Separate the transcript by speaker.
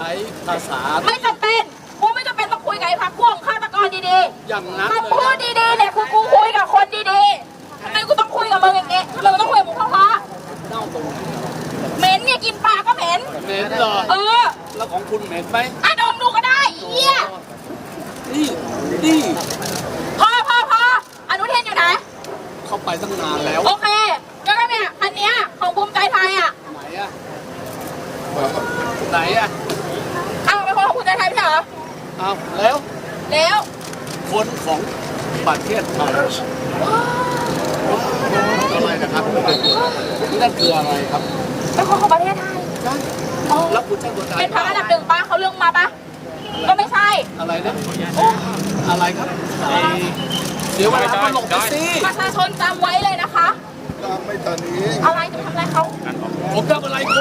Speaker 1: ช้ภาษา
Speaker 2: ไม่จำเป็นกูไม่จำเป็นต้องคุยกับไอ้พักพวกฆาตกรดี
Speaker 1: อย่าง
Speaker 2: ๆ
Speaker 1: นั้น
Speaker 2: มา
Speaker 1: เลย
Speaker 2: พูด
Speaker 1: นะ
Speaker 2: ดีๆเนี่ยคือกูคุยกับคนดีๆทำไมกูต้องคุยกับมึงอย่างงี้ทำไมกูต้องคุยกับมึงเพราะ
Speaker 1: เน่าตรงไหน
Speaker 2: ๆเหม็นเนี่ยกินปลาก็เหม็น
Speaker 1: เหม็นเหรอ
Speaker 2: เออ
Speaker 1: แล้วของคุณเหม็นไหม
Speaker 2: อะดมดูก็ได้ไอ้เหี้ย
Speaker 1: นี่นี่
Speaker 2: พอพอพออนุเทนอยู่ไหน
Speaker 1: เข้าไปตั้งนานแล้ว
Speaker 2: โอเคก็เนี่ยคันเนี้ยของภูมิใจไทยอะ
Speaker 1: ไหนอะไหนอะ
Speaker 2: เอา เป็นคนของภูมิใจไทยไม่ใช่เหรอ
Speaker 1: เอาแล้ว
Speaker 2: แล้ว
Speaker 1: คนของประเทศไทยอะไรนะครับนั่นคืออะไรครับ
Speaker 2: เป็นคนของประเทศไทย
Speaker 1: นั่นแล้วคุณใช่คนไทย
Speaker 2: เป็นพรรคอันดับหนึ่งปะเขาเรื่องมาปะก็ไม่ใช่
Speaker 1: อะไรนะอะไรครับไอ้เดี๋ยวเวลาก็ลงไปสิ
Speaker 2: ประชาชนจำไว้เลยนะคะ
Speaker 3: ไม่ตอนนี้
Speaker 2: อะไรจะทำอะไรเขา
Speaker 1: ผมทำอะไรคุณ